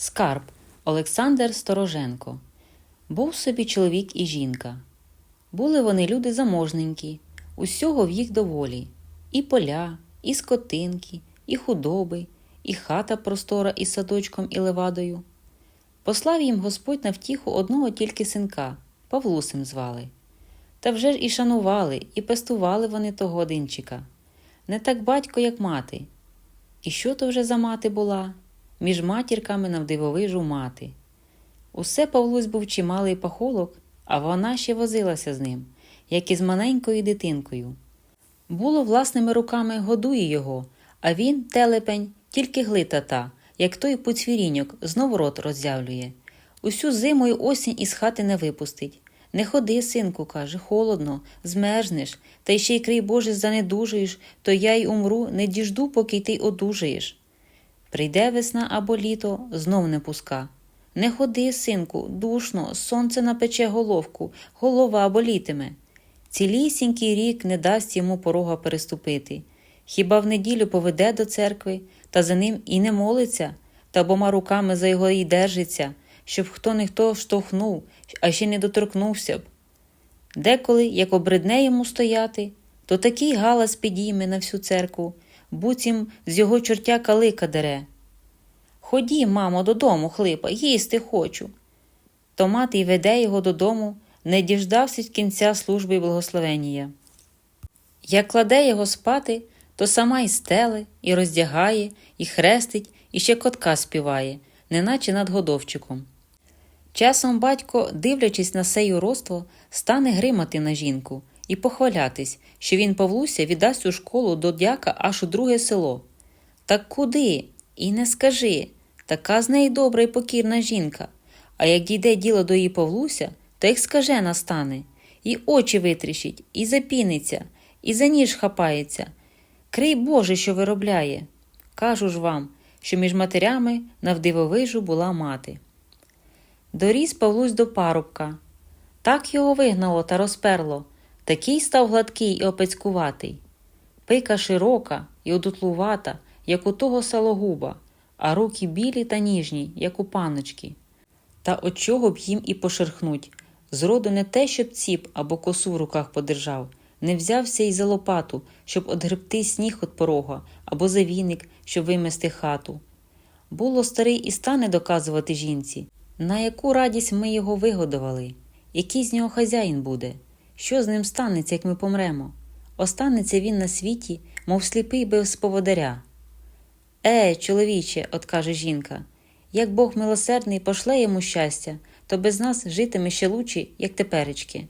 Скарб Олександр Стороженко. Був собі чоловік і жінка. Були вони люди заможненькі, усього в їх доволі. І поля, і скотинки, і худоби, і хата простора із садочком і левадою. Послав їм Господь на втіху одного тільки синка, Павлусем звали. Та вже ж і шанували, і пестували вони того одинчика. Не так батько, як мати. І що то вже за мати була? Між матірками навдивовижу мати. Усе Павлусь був чималий пахолок, а вона ще возилася з ним, як із маленькою дитинкою. Було власними руками годує його, а він, телепень, тільки глита та, як той поцвіріньок, знов рот роззявлює. Усю зиму й осінь із хати не випустить. Не ходи, синку, каже, холодно, змерзнеш, та й ще й крий Боже, занедужаєш, то я й умру, не діжду, поки ти одужаєш. Прийде весна або літо, знов не пуска. Не ходи, синку, душно, сонце напече головку, голова болітиме. Цілісінький рік не дасть йому порога переступити. Хіба в неділю поведе до церкви, та за ним і не молиться, та обома руками за його й держиться, щоб хто не хто штовхнув, а ще не доторкнувся б. Деколи, як обридне йому стояти, то такий галас підійме на всю церкву, буцім з його чортяка лика дере. Ході, мамо, додому, хлипа, їсти хочу. То мати й веде його додому, не діждався кінця служби й благословенія. Як кладе його спати, то сама й стеле, і роздягає, і хрестить, і ще котка співає, неначе над годовчиком. Часом батько, дивлячись на сею роство, стане гримати на жінку і похвалятись, що він Павлуся віддасть у школу до дяка аж у друге село. Так куди? І не скажи така з неї добра і покірна жінка. А як дійде діло до її Павлуся, то як скаже настане, і очі витріщить, і запіниться, і за ніж хапається. Крий Боже, що виробляє. Кажу ж вам, що між матерями навдивовижу була мати. Доріс Павлусь до парубка. Так його вигнало та розперло, такий став гладкий і опецькуватий. Пика широка і одутлувата, як у того салогуба, а руки білі та ніжні, як у паночки. Та от чого б їм і пошерхнуть. Зроду не те, щоб ціп або косу в руках подержав, не взявся й за лопату, щоб одгребти сніг від порога, або за віник, щоб вимести хату. Було старий і стане доказувати жінці, на яку радість ми його вигодували, який з нього хазяїн буде, що з ним станеться, як ми помремо. Останеться він на світі, мов сліпий без поводаря. Е, чоловіче, откаже жінка, як Бог милосердний пошле йому щастя, то без нас житиме ще лучі, як теперечки.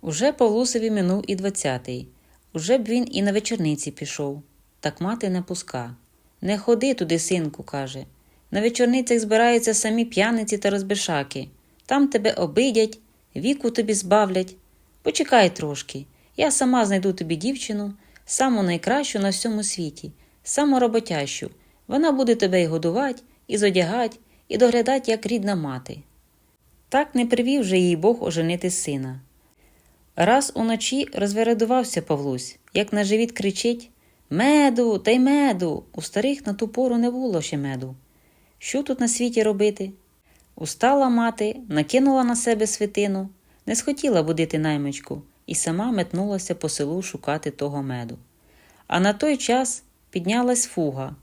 Уже Павлусові минув і двадцятий. Уже б він і на вечорниці пішов. Так мати не пуска. Не ходи туди, синку, каже. На вечорницях збираються самі п'яниці та розбишаки. Там тебе обидять, віку тобі збавлять. Почекай трошки. Я сама знайду тобі дівчину, саму найкращу на всьому світі, саму роботящу. Вона буде тебе і годувати, і зодягать, і доглядать, як рідна мати. Так не привів же їй Бог оженити сина. Раз уночі розвередувався Павлусь, як на живіт кричить Меду, та й меду. У старих на ту пору не було ще меду. Що тут на світі робити? Устала мати, накинула на себе свитину, не схотіла будити наймичку і сама метнулася по селу шукати того меду. А на той час піднялась фуга,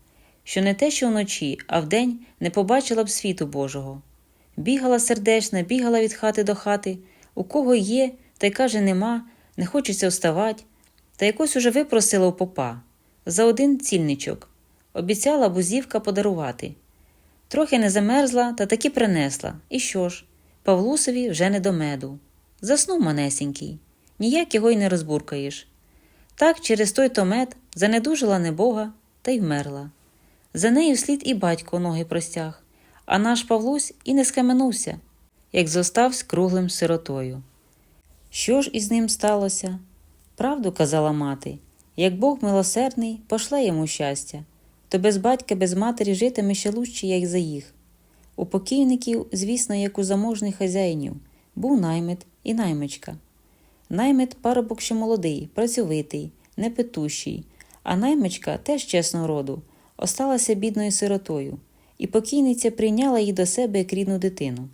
що не те, що вночі, а вдень не побачила б світу Божого. Бігала сердечна, бігала від хати до хати, у кого є, та й каже, нема, не хочеться вставати, та якось уже випросила у попа за один цільничок. Обіцяла бузівка подарувати. Трохи не замерзла, та таки принесла. І що ж? Павлусові вже не до меду. Заснув манесенький, ніяк його й не розбуркаєш. Так через той то мед занедужила небога та й вмерла. За нею слід і батько ноги простяг, а наш Павлусь і не схаменувся, як зоставсь круглим сиротою. Що ж із ним сталося? Правду казала мати, як Бог милосердний, пошле йому щастя, то без батька, без матері житиме ще лучше, як за їх. У покійників, звісно, як у заможних хазяїнів, був наймит і наймичка. Наймит парубок ще молодий, працьовитий, непетущий, а наймичка теж чесного роду, осталася бідною сиротою, і покійниця прийняла їх до себе як рідну дитину.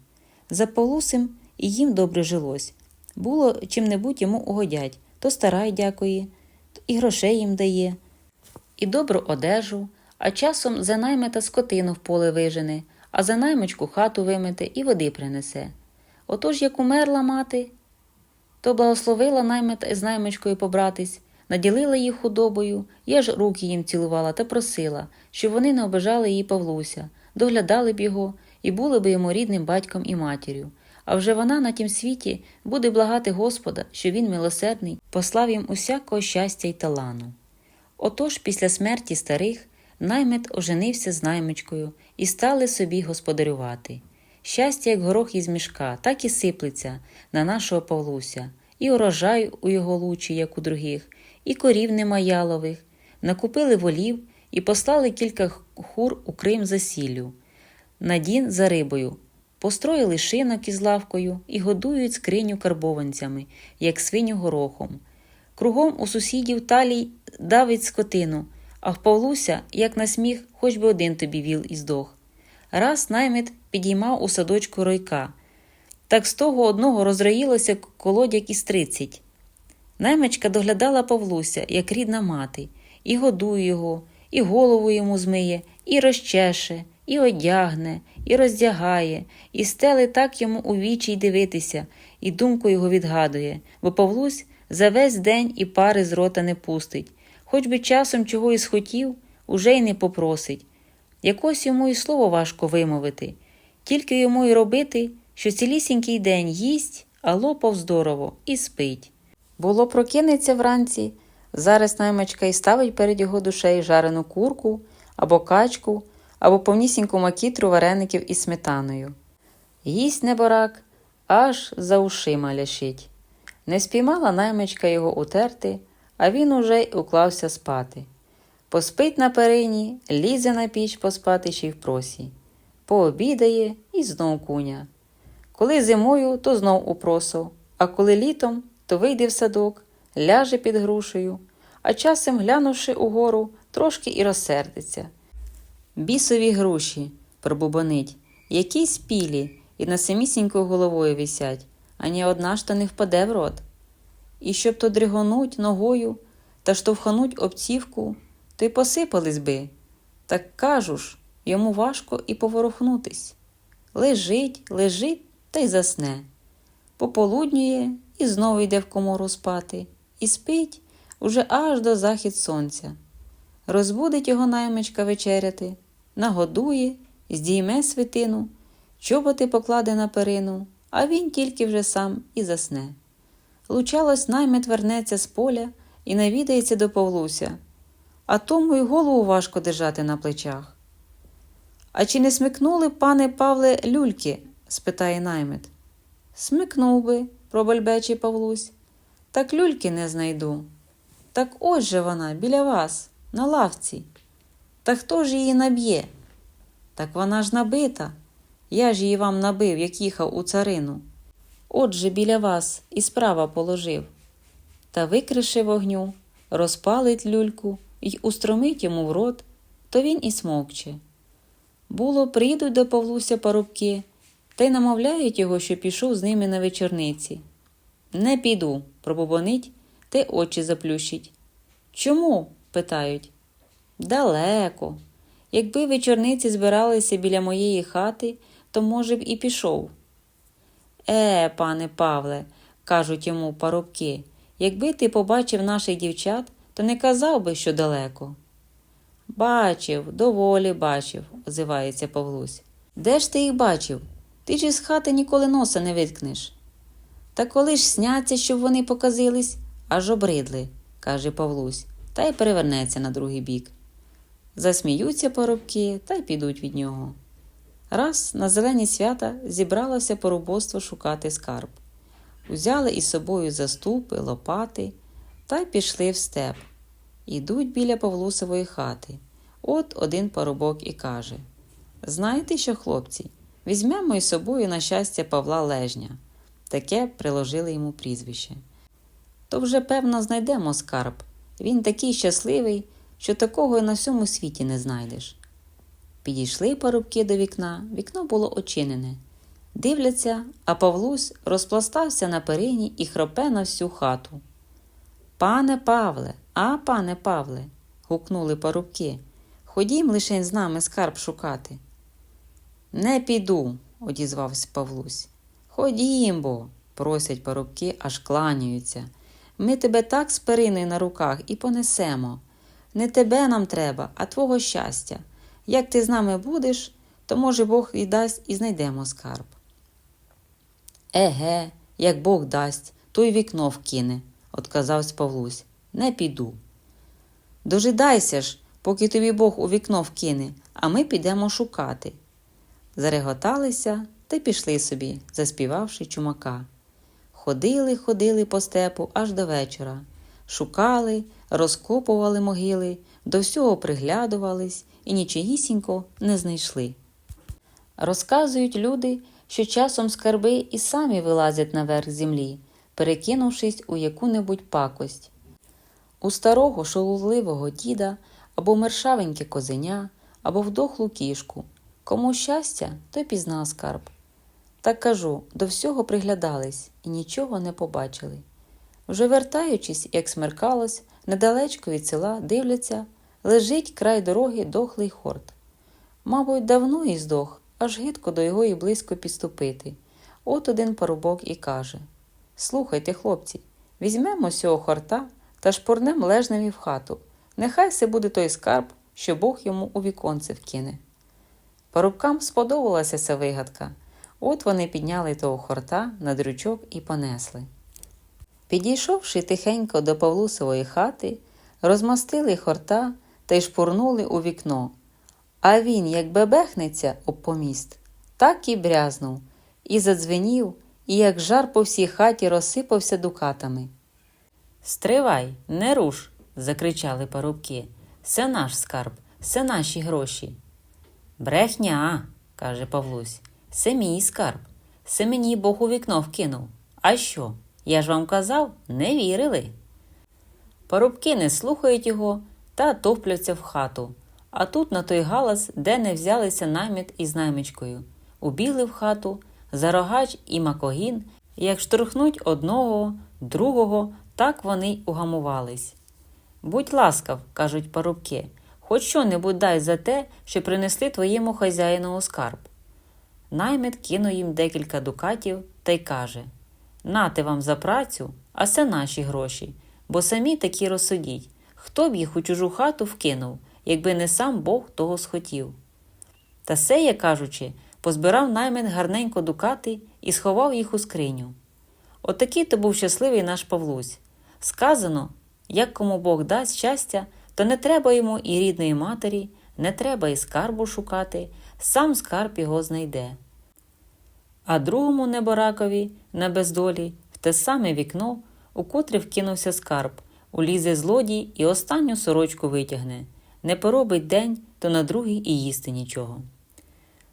За Павлусем і їм добре жилось. Було чим-небудь йому угодять, то старай дякує, і грошей їм дає, і добру одежу, а часом за наймета скотину в поле вижене, а за наймичку хату вимете і води принесе. Отож, як умерла мати, то благословила наймета з наймичкою побратись, наділила їх худобою, я ж руки їм цілувала та просила, щоб вони не обижали її Павлуся, доглядали б його і були б йому рідним батьком і матір'ю. А вже вона на тім світі буде благати Господа, що він милосердний, послав їм усякого щастя й талану. Отож, після смерті старих, наймет оженився з наймичкою і стали собі господарювати. Щастя, як горох із мішка, так і сиплеться на нашого Павлуся, і урожай у його лучі, як у других, і корів нема ялових, накупили волів і послали кілька хур у Крим за сіллю, на дін за рибою, построїли шинок із лавкою і годують скриню карбованцями, як свиню горохом. Кругом у сусідів талій давить скотину, а в Павлуся, як на сміх, хоч би один тобі віл і здох. Раз наймит підіймав у садочку ройка. Так з того одного розроїлося колодяк із тридцять. Наймичка доглядала Павлуся, як рідна мати, і годує його, і голову йому змиє, і розчеше, і одягне, і роздягає, і стели так йому у вічі й дивитися, і думку його відгадує, бо Павлусь за весь день і пари з рота не пустить, хоч би часом чого і схотів, уже й не попросить. Якось йому і слово важко вимовити, тільки йому й робити, що цілісінький день їсть, а лопав здорово і спить. Було прокинеться вранці, зараз наймичка і ставить перед його душею жарену курку або качку, або повнісіньку макітру вареників із сметаною. Їсть неборак, аж за ушима ляшить. Не спіймала наймичка його утерти, а він уже й уклався спати. Поспить на перині, лізе на піч поспати ще й в просі. Пообідає і знов куня. Коли зимою, то знов у а коли літом, то вийде в садок, ляже під грушею, а часом, глянувши угору, трошки і розсердиться. Бісові груші, пробубонить, які спілі і на самісінькою головою висять, ані одна ж то не впаде в рот. І щоб то дригонуть ногою та штовхануть обцівку, то й посипались би. Так кажу ж, йому важко і поворухнутись. Лежить, лежить та й засне. Пополуднює і знову йде в комору спати, і спить уже аж до захід сонця. Розбудить його наймичка вечеряти, нагодує, здійме свитину, чоботи покладе на перину, а він тільки вже сам і засне. Лучалось, наймит вернеться з поля і навідається до Павлуся, а тому й голову важко держати на плечах. А чи не смикнули, пане Павле, люльки? спитає наймит. Смикнув би, пробальбечий Павлусь. Так люльки не знайду. Так ось же вона, біля вас, на лавці. Та хто ж її наб'є? Так вона ж набита. Я ж її вам набив, як їхав у царину. Отже, біля вас і справа положив. Та викриши вогню, розпалить люльку й устромить йому в рот, то він і смокче. Було, прийдуть до Павлуся парубки, та й намовляють його, що пішов з ними на вечорниці. Не піду, пробубонить, та очі заплющить. Чому? питають. Далеко. Якби вечорниці збиралися біля моєї хати, то, може б, і пішов. Е, пане Павле, кажуть йому парубки, якби ти побачив наших дівчат, то не казав би, що далеко. Бачив, доволі бачив, озивається Павлусь. Де ж ти їх бачив? Ти ж із хати ніколи носа не виткнеш. Та коли ж сняться, щоб вони показились, аж обридли, каже Павлусь, та й перевернеться на другий бік. Засміються парубки та й підуть від нього. Раз на зелені свята зібралося порубоство шукати скарб. Узяли із собою заступи, лопати та й пішли в степ. Ідуть біля Павлусової хати. От один парубок і каже Знаєте що, хлопці, візьмемо із собою на щастя Павла Лежня. Таке приложили йому прізвище. То вже, певно, знайдемо скарб. Він такий щасливий, що такого і на всьому світі не знайдеш. Підійшли парубки до вікна, вікно було очинене. Дивляться, а Павлусь розпластався на перині і хропе на всю хату. Пане Павле, а пане Павле, гукнули парубки. Ходім лишень з нами скарб шукати. Не піду, одізвався Павлусь. Ходім бо, просять парубки, аж кланяються. Ми тебе так з периною на руках і понесемо. Не тебе нам треба, а твого щастя. Як ти з нами будеш, то, може, Бог і дасть і знайдемо скарб. Еге, як Бог дасть, то й вікно вкине, отказався Павлусь. Не піду. Дожидайся ж, поки тобі Бог у вікно вкине, а ми підемо шукати. Зареготалися та пішли собі, заспівавши чумака. Ходили, ходили по степу аж до вечора. Шукали, розкопували могили, до всього приглядувались і нічогісінько не знайшли. Розказують люди, що часом скарби і самі вилазять наверх землі, перекинувшись у яку-небудь пакость. У старого шоловливого діда або мершавеньке козеня, або вдохлу кішку. Кому щастя, то пізнав скарб. Так кажу, до всього приглядались і нічого не побачили. Вже вертаючись, як смеркалось, недалечко від села дивляться, лежить край дороги дохлий хорт. Мабуть, давно і здох, аж гидко до його і близько підступити. От один парубок і каже: Слухайте, хлопці, візьмемо сього хорта та шпурнем лежневі в хату. Нехай се буде той скарб, що Бог йому у віконце вкине. Парубкам сподобалася ця вигадка. От вони підняли того хорта на дрючок і понесли. Підійшовши тихенько до Павлусової хати, розмастили хорта та й шпурнули у вікно. А він, як бебехнеться об поміст, так і брязнув, і задзвенів, і як жар по всій хаті розсипався дукатами. Стривай, не руш, закричали парубки. Це наш скарб, це наші гроші. Брехня, каже Павлусь, це мій скарб. Це мені Бог у вікно вкинув. А що? Я ж вам казав, не вірили. Парубки не слухають його та топляться в хату. А тут на той галас, де не взялися наміт із наймичкою. Убігли в хату, зарогач і макогін, як штурхнуть одного, другого, так вони угамувались. Будь ласкав, кажуть парубки, хоч що небудь дай за те, що принесли твоєму хазяїну скарб. Наймит кинув їм декілька дукатів та й каже Нате вам за працю, а це наші гроші, бо самі такі розсудіть, хто б їх у чужу хату вкинув, якби не сам Бог того схотів. Та сеє, кажучи, позбирав наймит гарненько дукати і сховав їх у скриню. Отакий то був щасливий наш Павлусь. Сказано, як кому Бог дасть щастя, то не треба йому і рідної матері, не треба і скарбу шукати, сам скарб його знайде. А другому неборакові на бездолі в те саме вікно, у котре вкинувся скарб, улізе злодій і останню сорочку витягне. Не поробить день, то на другий і їсти нічого.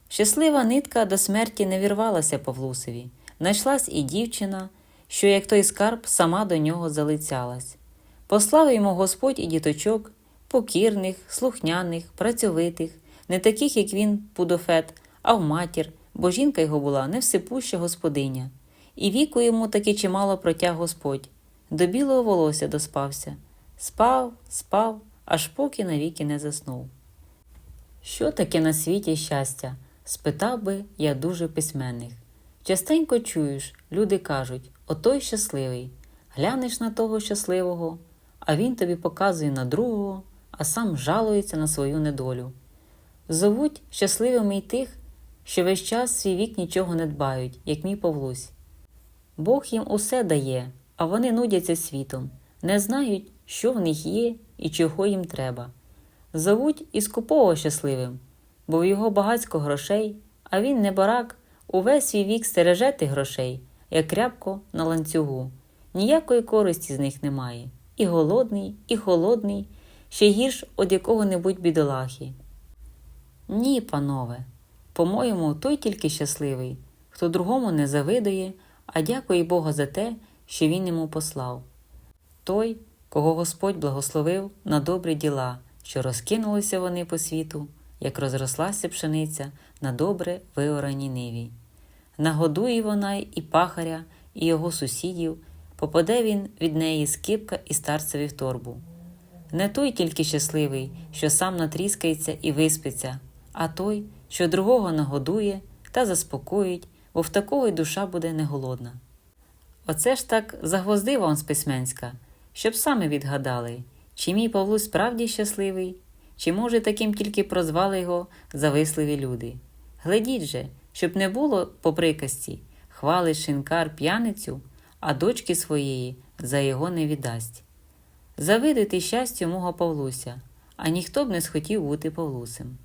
Щаслива нитка до смерті не вірвалася Павлусеві. Найшлась і дівчина, що, як той скарб, сама до нього залицялась. Послав йому Господь і діточок, покірних, слухняних, працьовитих, не таких, як він, пудофет, а в матір, бо жінка його була невсипуща господиня. І віку йому таки чимало протяг Господь. До білого волосся доспався. Спав, спав, аж поки навіки не заснув. Що таке на світі щастя? спитав би я дуже письменних. Частенько чуєш, люди кажуть отой щасливий. Глянеш на того щасливого, а він тобі показує на другого, а сам жалується на свою недолю. Зовуть щасливими й тих, що весь час свій вік нічого не дбають, як мій Павлусь. Бог їм усе дає, а вони нудяться світом, не знають, що в них є і чого їм треба. Зовуть і скупово щасливим, бо в його багацько грошей, а він не барак, увесь свій вік стереже тих грошей, як рябко на ланцюгу. Ніякої користі з них немає. І голодний, і холодний, ще гірш од якого-небудь бідолахи. Ні, панове, по-моєму, той тільки щасливий, хто другому не завидує, а дякує Бога за те, що він йому послав. Той, кого Господь благословив на добрі діла, що розкинулися вони по світу, як розрослася пшениця на добре виораній ниві. Нагодує вона і пахаря, і його сусідів, попаде він від неї скипка і старцеві в торбу. Не той тільки щасливий, що сам натріскається і виспиться, а той, що другого нагодує та заспокоїть, бо в такого й душа буде не голодна. Оце ж так загвоздив он з письменська, щоб саме відгадали, чи мій Павлусь справді щасливий, чи, може, таким тільки прозвали його зависливі люди. Глядіть же, щоб не було по приказці, хвалить шинкар п'яницю, а дочки своєї за його не віддасть. Завидити щастю мого Павлуся, а ніхто б не схотів бути Павлусем.